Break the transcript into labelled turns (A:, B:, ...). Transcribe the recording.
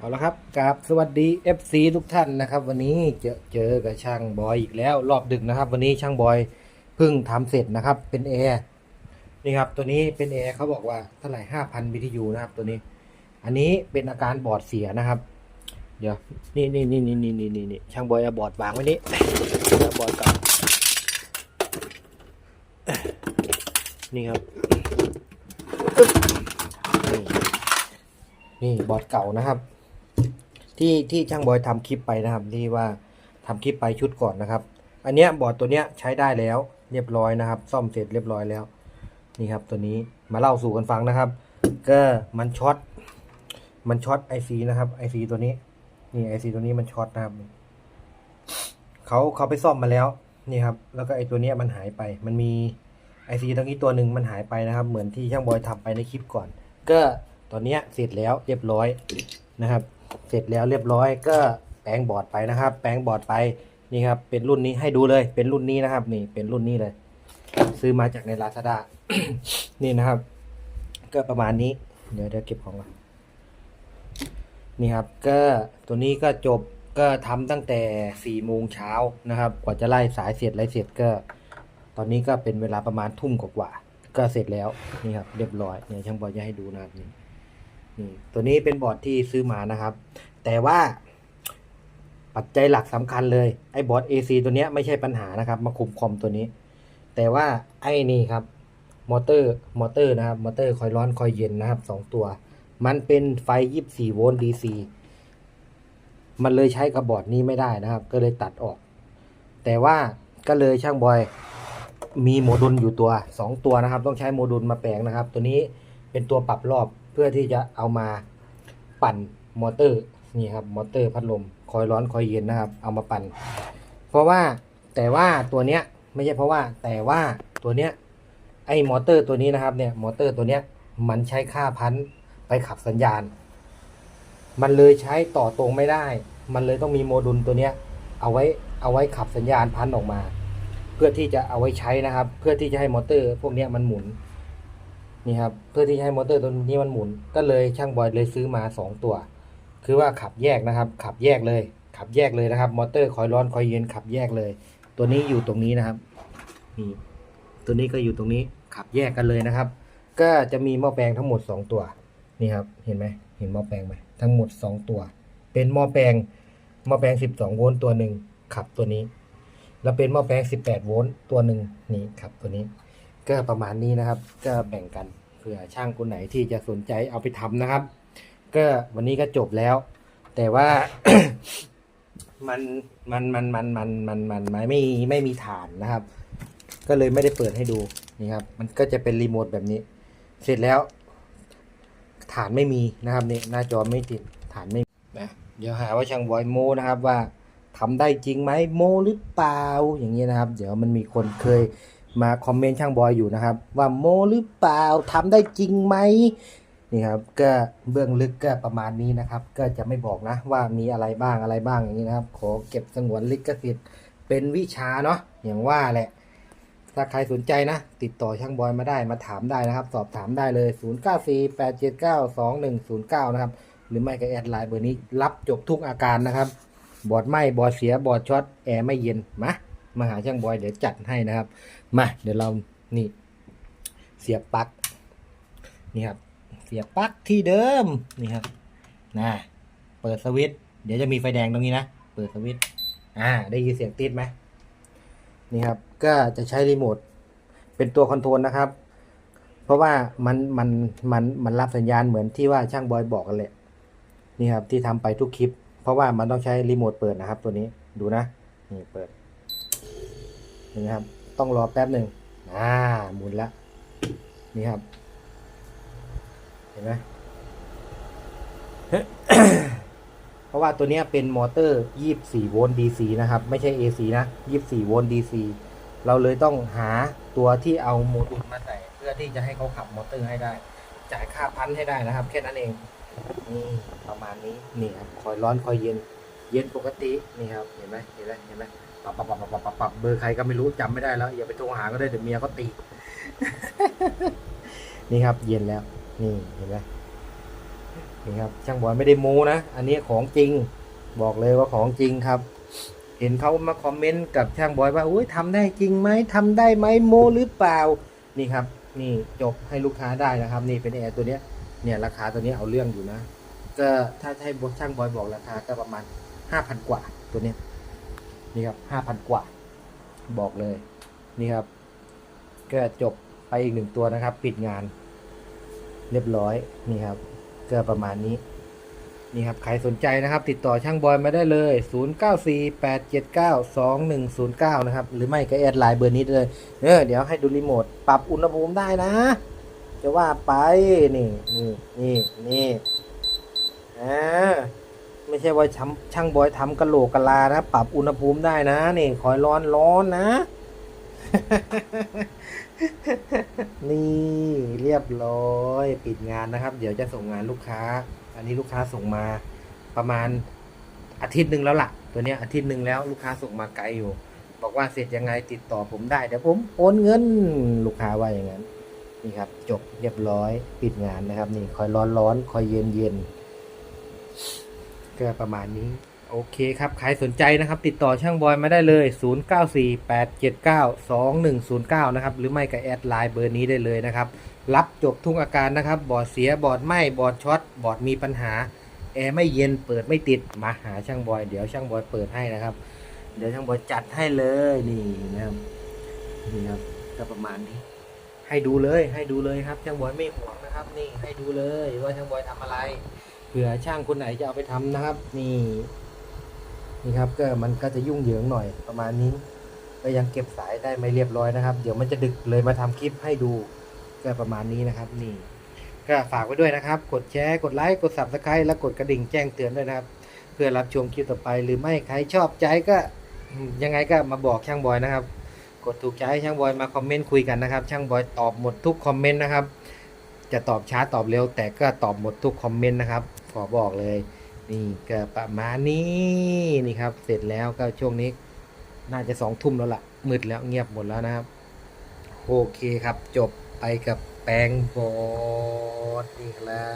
A: เอาละครับกราบสวัสดี FC ทุกท่านนะครับ วันนี้เจอเจอกับช่างบอยอีกแล้วรอบดึกนะครับ วันนี้ช่างบอยเพิ่งทำเสร็จนะครับ เป็นแอร์นี่ครับ ตัวนี้เป็นแอร์เขาบอกว่าเท่าไหร่ห้าพัน BTU นะครับตัวนี้ อันนี้เป็นอาการบอดเสียนะครับ เดี๋ยวนี่นี่นี่นี่นี่นี่นี่ช่างบอยเอาบอดวางไว้นี่เอาบอดก่อนนี่ครับนี่บอดเก่านะครับ ที่ที่ช่างบอยทำคลิปไปนะครับที่ว่าทำคลิปไปชุดก่อนนะครับ อันเนี้ยบอร์ดตัวเนี้ยใช้ได้แล้วเรียบร้อยนะครับ ซ่อมเสร็จเรียบร้อยแล้วนี่ครับตัวนี้มาเล่าสู่กันฟังนะครับ ก็มันช็อตมันช็อตไอซีนะครับไอซีตัวนี้ นี่ไอซีตัวนี้มันช็อตนะครับเขาเขาไปซ่อมมาแล้วนี่ครับ แล้วก็ไอตัวเนี้ยมันหายไป มันมีไอซีตรงนี้ตัวหนึ่งมันหายไปนะครับ เหมือนที่ช่างบอยทำไปในคลิปก่อน ก็ตอนเนี้ยเสร็จแล้วเรียบร้อยนะครับ เสร็จแล้วเรียบร้อยก็แปลงบอร์ดไปนะครับ แปลงบอร์ดไปนี่ครับเป็นรุ่นนี้ให้ดูเลย เป็นรุ่นนี้นะครับ นี่เป็นรุ่นนี้เลย ซื้อมาจากในลาซาด้านี่นะครับ ก็ประมาณนี้ เดี๋ยวเดี๋ยวเก็บของก่อนนี่ครับ ก็ตัวนี้ก็จบก็ทำตั้งแต่สี่โมงเช้านะครับ กว่าจะไล่สายเสร็จไล่เสร็จก็ ตอนนี้ก็เป็นเวลาประมาณทุ่มกว่าก็เสร็จแล้วนี่ครับ เรียบร้อยเนี่ยช่างบอยจะให้ดูนะครับนี่นี่ ตัวนี้เป็นบอร์ดที่ซื้อมานะครับ แต่ว่าปัจจัยหลักสำคัญเลย ไอ้บอร์ด AC ตัวนี้ไม่ใช่ปัญหานะครับ มาคุมคอมตัวนี้ แต่ว่าไอ้นี่ครับ มอเตอร์ มอเตอร์นะครับ มอเตอร์คอยร้อนคอยเย็นนะครับสองตัว มันเป็นไฟ 24 โวลต์ DC มันเลยใช้กับบอร์ดนี้ไม่ได้นะครับ ก็เลยตัดออก แต่ว่าก็เลยช่างบอยมีโมดูลอยู่ตัว 2 ตัวนะครับ ต้องใช้โมดูลมาแปลงนะครับ ตัวนี้เป็นตัวปรับรอบ เพื่อที่จะเอามาปั่นมอเตอร์นี่ครับมอเตอร์พัดลมคอยร้อนคอยเย็นนะครับ เอามาปั่น เพราะว่าแต่ว่าตัวเนี้ยไม่ใช่เพราะว่าแต่ว่าตัวเนี้ยไอ้มอเตอร์ตัวนี้นะครับเนี่ยมอเตอร์ตัวเนี้ยมันใช้ค่าพันไปขับสัญญาณ มันเลยใช้ต่อตรงไม่ได้ มันเลยต้องมีโมดูลตัวเนี้ยเอาไว้เอาไว้ขับสัญญาณพันออกมา เพื่อที่จะเอาไว้ใช้นะครับ เพื่อที่จะให้มอเตอร์ พวกเนี้ยมันหมุน นี่ครับเพื่อที่จะให้มอเตอร์ตัวนี้มันหมุน ก็เลยช่างบอยเลยซื้อมาสองตัว คือว่าขับแยกนะครับ ขับแยกเลย ขับแยกเลยนะครับ มอเตอร์คอยร้อนคอยเย็นขับแยกเลย ตัวนี้อยู่ตรงนี้นะครับนี่ตัวนี้ก็อยู่ตรงนี้ขับแยกกันเลยนะครับ ก็จะมีหม้อแปลงทั้งหมดสองตัวนี่ครับเห็นไหมเห็นหม้อแปลงไหมทั้งหมดสองตัว เป็นหม้อแปลงหม้อแปลงสิบสองโวลต์ตัวหนึ่งขับตัวนี้ แล้วเป็นหม้อแปลง 18 โวลต์ตัวหนึ่งนี่ครับตัวนี้ ก็ประมาณนี้นะครับ ก็แบ่งกันเผื่อช่างคนไหนที่จะสนใจเอาไปทำนะครับ ก็วันนี้ก็จบแล้ว แต่ว่ามันมันมันมันมันมันมันไม่ไม่มีฐานนะครับ ก็เลยไม่ได้เปิดให้ดูนี่ครับ มันก็จะเป็นรีโมทแบบนี้ เสร็จแล้ว ฐานไม่มีนะครับนี่หน้าจอไม่ติดฐานไม่นะเดี๋ยวหาว่าช่างบอยโมนะครับว่าทำได้จริงไหมโมหรือเปล่าอย่างนี้นะครับ เดี๋ยวมันมีคนเคย มาคอมเมนต์ช่างบอยอยู่นะครับ ว่าโมหรือเปล่าทำได้จริงไหมนี่ครับก็เบื้องลึกก็ประมาณนี้นะครับ ก็จะไม่บอกนะว่ามีอะไรบ้างอะไรบ้างอย่างนี้นะครับ ขอเก็บสงวนลิขสิทธิ์เป็นวิชาเนาะอย่างว่าแหละ ถ้าใครสนใจนะ ติดต่อช่างบอยมาได้มาถามได้นะครับ สอบถามได้เลย 0948792109 นะครับ หรือไม่ก็แอดไลน์เบอร์นี้รับจบทุกอาการนะครับ บอดไหมบอดเสียบอดช็อตแอร์ไม่เย็นมา มาหาช่างบอยเดี๋ยวจัดให้นะครับ มาเดี๋ยวเรานี่ เสียบปลั๊กนี่ครับ เสียบปลั๊กที่เดิมนี่ครับนะเปิดสวิตช์เดี๋ยวจะมีไฟแดงตรงนี้นะเปิดสวิตช์อ่า ได้ยินเสียงติดไหมนี่ครับ ก็จะใช้รีโมทเป็นตัวคอนโทรลนะครับ เพราะว่ามันมันมันมันรับสัญญาณเหมือนที่ว่าช่างบอยบอกกันแหละนี่ครับที่ทำไปทุกคลิป เพราะว่ามันต้องใช้รีโมทเปิดนะครับ ตัวนี้ดูนะนี่เปิด หนี่ครับ ต้องรอแป๊บหนึ่งอ่าหมุนละนี่ครับ เห็นไหมเพราะว่าตัวนี้เป็นมอเตอร์ 24 โวลต์ DC นะครับ ไม่ใช่ AC นะ 24 โวลต์ DC เราเลยต้องหาตัวที่เอาโมดูลมาใส่ เพื่อที่จะให้เขาขับมอเตอร์ให้ได้ จ่ายค่าพันให้ได้นะครับ แค่นั้นเองนี่ประมาณนี้นี่ครับคอยร้อนคอยเย็น เย็นปกตินี่ครับเห็นไหมเห็นไหมเห็นไหม ปรับปรับปรับปรับปับปับเบอร์ใครก็ไม่รู้จำไม่ได้แล้ว อย่าไปโทรหาก็ได้เดี๋ยวเมียก็ตี นี่ครับ เย็นแล้ว นี่เห็นไหมนี่ครับ ช่างบอยไม่ได้โม้นะ อันนี้ของจริง บอกเลยว่าของจริงครับ เห็นเขามาคอมเมนต์กับช่างบอยว่าอุ้ยทำได้จริงไหมทำได้ไหมโมหรือเปล่า นี่ครับ นี่จบให้ลูกค้าได้นะครับ นี่เป็นแอร์ตัวเนี้ย เนี่ยราคาตัวนี้เอาเรื่องอยู่นะ ก็ถ้าให้ช่างบอยบอกราคาก็ประมาณห้าพันกว่าตัวเนี้ย นี่ครับห้าพันกว่า บอกเลย นี่ครับ ก็จบไปอีกหนึ่งตัวนะครับ ปิดงาน เรียบร้อย นี่ครับ ก็ประมาณนี้ นี่ครับ ใครสนใจนะครับ ติดต่อช่างบอยมาได้เลย 0948792109 นะครับ หรือไม่ก็แอดไลน์เบอร์นี้เลยเออเดี๋ยวให้ดูรีโมท ปรับอุณหภูมิได้นะ จะว่าไป นี่ นี่ นี่ นี่อ่า ไม่ใช่ว่าช่างช่างบอยทำกระโหลกกะลานะ ปรับอุณหภูมิได้นะนี่คอยร้อนร้อนนะ นี่เรียบร้อย ปิดงานนะครับ เดี๋ยวจะส่งงานลูกค้า อันนี้ลูกค้าส่งมาประมาณอาทิตย์หนึ่งแล้วล่ะ ตัวเนี้ยอาทิตย์หนึ่งแล้วลูกค้าส่งมาไกลอยู่ บอกว่าเสร็จยังไงติดต่อผมได้เดี๋ยวผมโอนเงินลูกค้าว่าอย่างนั้นนี่ครับ จบเรียบร้อยปิดงานนะครับ นี่คอยร้อนร้อนคอยเย็นเย็น ก็ประมาณนี้ โอเคครับ ใครสนใจนะครับ ติดต่อช่างบอยมาได้เลย 0948792109 นะครับ หรือไม่ก็แอดไลน์เบอร์นี้ได้เลยนะครับ รับจบทุกอาการนะครับ บอดเสีย บอดไหม้ บอดช็อต บอดมีปัญหา แอร์ไม่เย็น เปิดไม่ติด มาหาช่างบอย เดี๋ยวช่างบอยเปิดให้นะครับ เดี๋ยวช่างบอยจัดให้เลย นี่นะครับ นี่ครับ ก็ประมาณนี้ ให้ดูเลย ให้ดูเลยครับ ช่างบอยไม่ห่วงนะครับ นี่ ให้ดูเลยว่าช่างบอยทำอะไร เผื่อช่างคนไหนจะเอาไปทำนะครับ นี่นี่ครับก็มันก็จะยุ่งเหยิงหน่อยประมาณนี้ ก็ยังเก็บสายได้ไม่เรียบร้อยนะครับ เดี๋ยวมันจะดึกเลยมาทำคลิปให้ดูก็ประมาณนี้นะครับ นี่ ก็ฝากไว้ด้วยนะครับ กดแชร์กดไลค์กด subscribe และกดกระดิ่งแจ้งเตือนด้วยนะครับ เพื่อรับชมคลิปต่อไป หรือไม่ใครชอบใจก็ยังไงก็มาบอกช่างบอยนะครับ กดถูกใจช่างบอยมาคอมเมนต์คุยกันนะครับ ช่างบอยตอบหมดทุกคอมเมนต์นะครับ จะตอบช้าตอบเร็ว แต่ก็ตอบหมดทุกคอมเมนต์นะครับ ขอบอกเลย นี่ก็ประมาณนี้นี่ครับ เสร็จแล้วก็ช่วงนี้ น่าจะสองทุ่มแล้วล่ะมืดแล้วเงียบหมดแล้วนะครับ โอเคครับจบไปกับแปลงบอดนี่ครับ